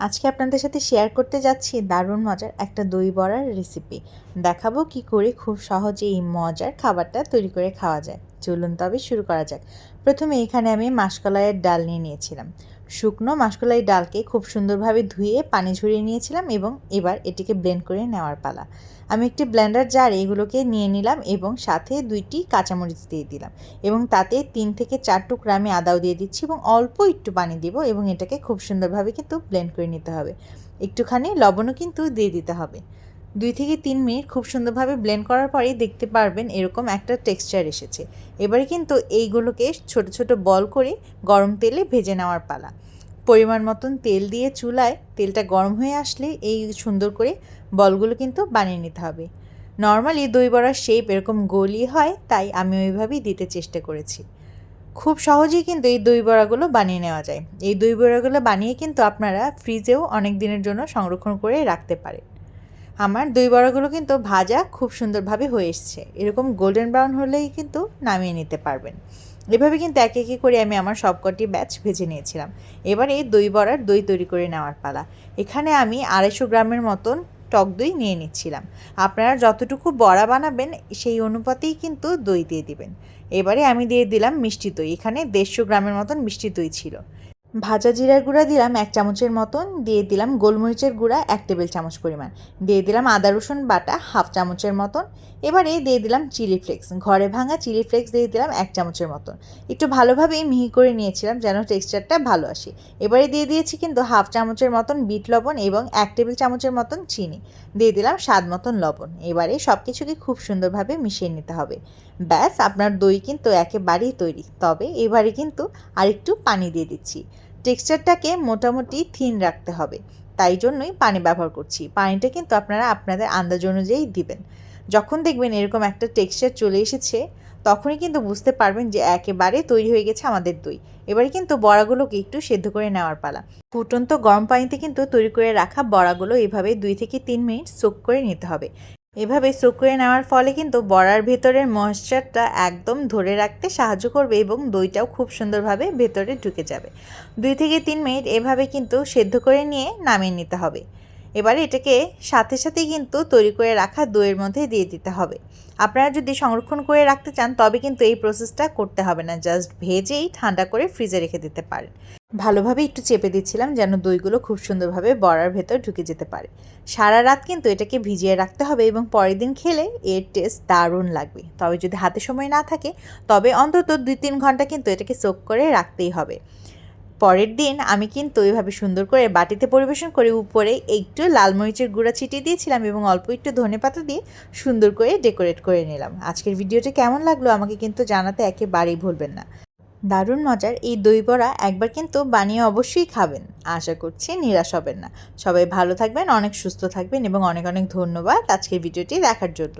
আজকে আপনাদের সাথে শেয়ার করতে যাচ্ছি দারুণ মজার একটা দই বড়ার রেসিপি দেখাবো কি করে খুব সহজে এই মজার খাবারটা তৈরি করে খাওয়া যায়। চলুন তবে শুরু করা যাক। প্রথমে এখানে আমি মাসকলাইয়ের ডাল নিয়ে নিয়েছিলাম। শুকনো মাসকলাই ডালকে খুব সুন্দরভাবে ধুয়ে পানি ঝরিয়ে নিয়েছিলাম এবং এবার এটিকে ব্লেন্ড করে নেওয়ার পালা। আমি একটি ব্লেন্ডার জার এগুলোকে নিয়ে নিলাম এবং সাথে দুইটি কাঁচামরিচ দিয়ে দিলাম এবং তাতে তিন থেকে চার টুকরা আমি আদাও দিয়ে দিচ্ছি এবং অল্প একটু পানি দিব এবং এটাকে খুব সুন্দরভাবে কিন্তু ব্লেন্ড করে নিতে হবে। একটুখানি লবণও কিন্তু দিয়ে দিতে হবে। দুই থেকে তিন মিনিট খুব সুন্দরভাবে ব্লেন্ড করার পরেই দেখতে পারবেন এরকম একটা টেক্সচার এসেছে। এবারে কিন্তু এইগুলোকে ছোট ছোট বল করে গরম তেলে ভেজে নেওয়ার পালা। পরিমাণ মতন তেল দিয়ে চুলায় তেলটা গরম হয়ে আসলে এই সুন্দর করে বলগুলো কিন্তু বানিয়ে নিতে হবে। নর্মালি দই বড়ার শেপ এরকম গোলই হয়, তাই আমি ওইভাবেই দিতে চেষ্টা করেছি। খুব সহজেই কিন্তু এই দই বড়াগুলো বানিয়ে নেওয়া যায়। এই দই বড়াগুলো বানিয়ে কিন্তু আপনারা ফ্রিজেও অনেক দিনের জন্য সংরক্ষণ করে রাখতে পারেন আমার দই বড়াগুলো কিন্তু ভাজা খুব সুন্দরভাবে হয়ে এসছে। এরকম গোল্ডেন ব্রাউন হলেই কিন্তু নামিয়ে নিতে পারবেন। এভাবে কিন্তু এক একে করে আমি আমার সবকটি ব্যাচ ভেজে নিয়েছিলাম। এবারে দই বড়ার দই তৈরি করে নেওয়ার পালা। এখানে আমি আড়াইশো গ্রামের মতন টক দই নিয়ে নিচ্ছিলাম। আপনারা যতটুকু বড়া বানাবেন, সেই অনুপাতেই কিন্তু দই দিয়ে দিবেন। এবারে আমি দিয়ে দিলাম মিষ্টি দই। এখানে দেড়শো গ্রামের মতন মিষ্টি দই ছিল। ভাজা জিরার গুঁড়া দিলাম এক চামচের মতন, দিয়ে দিলাম গোলমরিচের গুঁড়া এক টেবিল চামচ পরিমাণ। দিয়ে দিলাম আদা, রসুন বাটা হাফ চামচের মতন। এবারে দিয়ে দিলাম চিলি ফ্লেক্স। ঘরে ভাঙা চিলি ফ্লেক্স দিয়ে দিলাম এক চামচের মতন। একটু ভালোভাবে মিহি করে নিয়েছিলাম যেন টেক্সচারটা ভালো আসে। এবারে দিয়ে দিয়েছি কিন্তু হাফ চামচের মতন বিট লবণ এবং এক টেবিল চামচের মতন চিনি। দিয়ে দিলাম স্বাদ মতন লবণ। এবারে সব কিছুকে খুব সুন্দরভাবে মিশিয়ে নিতে হবে। ব্যাস, আপনার দই কিন্তু একেবারেই তৈরি। তবে এবারে কিন্তু আরেকটু পানি দিয়ে দিচ্ছি। টেক্সচারটাকে মোটামুটি থিন রাখতে হবে। তাই জন্যই পানি ব্যবহার করছি। পানিটা কিন্তু আপনারা আপনাদের আন্দাজ অনুযায়ী দিবেন। যখন দেখবেন এরকম একটা টেক্সচার চলে এসেছে, তখনই কিন্তু বুঝতে পারবেন যে একেবারে তৈরি হয়ে গেছে আমাদের দই। এবারে কিন্তু বড়াগুলোকে একটু সেদ্ধ করে নেওয়ার পালা। ফুটন্ত গরম পানিতে কিন্তু তৈরি করে রাখা বড়াগুলো এভাবে দুই থেকে তিন মিনিট সোক করে নিতে হবে। এভাবে শুকিয়ে নেওয়ার ফলে কিন্তু বড়ার ভেতরের ময়েশ্চারটা একদম ধরে রাখতে সাহায্য করবে এবং দইটাও খুব সুন্দরভাবে ভেতরে ঢুকে যাবে। দুই থেকে তিন মিনিট এভাবে কিন্তু সেদ্ধ করে নিয়ে নামিয়ে নিতে হবে। এবারে এটাকে সাথে সাথেই কিন্তু তৈরি করে রাখা দইয়ের মধ্যে দিয়ে দিতে হবে। আপনারা যদি সংরক্ষণ করে রাখতে চান, তবে কিন্তু এই প্রসেসটা করতে হবে না। জাস্ট ভেজেই ঠান্ডা করে ফ্রিজে রেখে দিতে পারেন। ভালোভাবে একটু চেপে দিচ্ছিলাম যেন দইগুলো খুব সুন্দরভাবে বড়ার ভেতর ঢুকে যেতে পারে। সারা রাত কিন্তু এটাকে ভিজিয়ে রাখতে হবে এবং পরের দিন খেলে এর টেস্ট দারুণ লাগবে। তবে যদি হাতে সময় না থাকে, তবে অন্তত দুই তিন ঘণ্টা কিন্তু এটাকে সোক করে রাখতেই হবে। পরের দিন আমি কিন্তু এইভাবে সুন্দর করে বাটিতে পরিবেশন করে উপরে একটু লাল মরিচের গুঁড়া ছিটিয়ে দিয়েছিলাম এবং অল্প একটু ধনে পাতা দিয়ে সুন্দর করে ডেকোরেট করে নিলাম। আজকের ভিডিওটা কেমন লাগল আমাকে কিন্তু জানাতে একেবারেই ভুলবেন না। দারুণ মজার এই দই বড়া একবার কিন্তু বানিয়ে অবশ্যই খাবেন। আশা করছি নিরাশ হবেন না। সবাই ভালো থাকবেন, অনেক সুস্থ থাকবেন এবং অনেক অনেক ধন্যবাদ আজকের ভিডিওটি দেখার জন্য।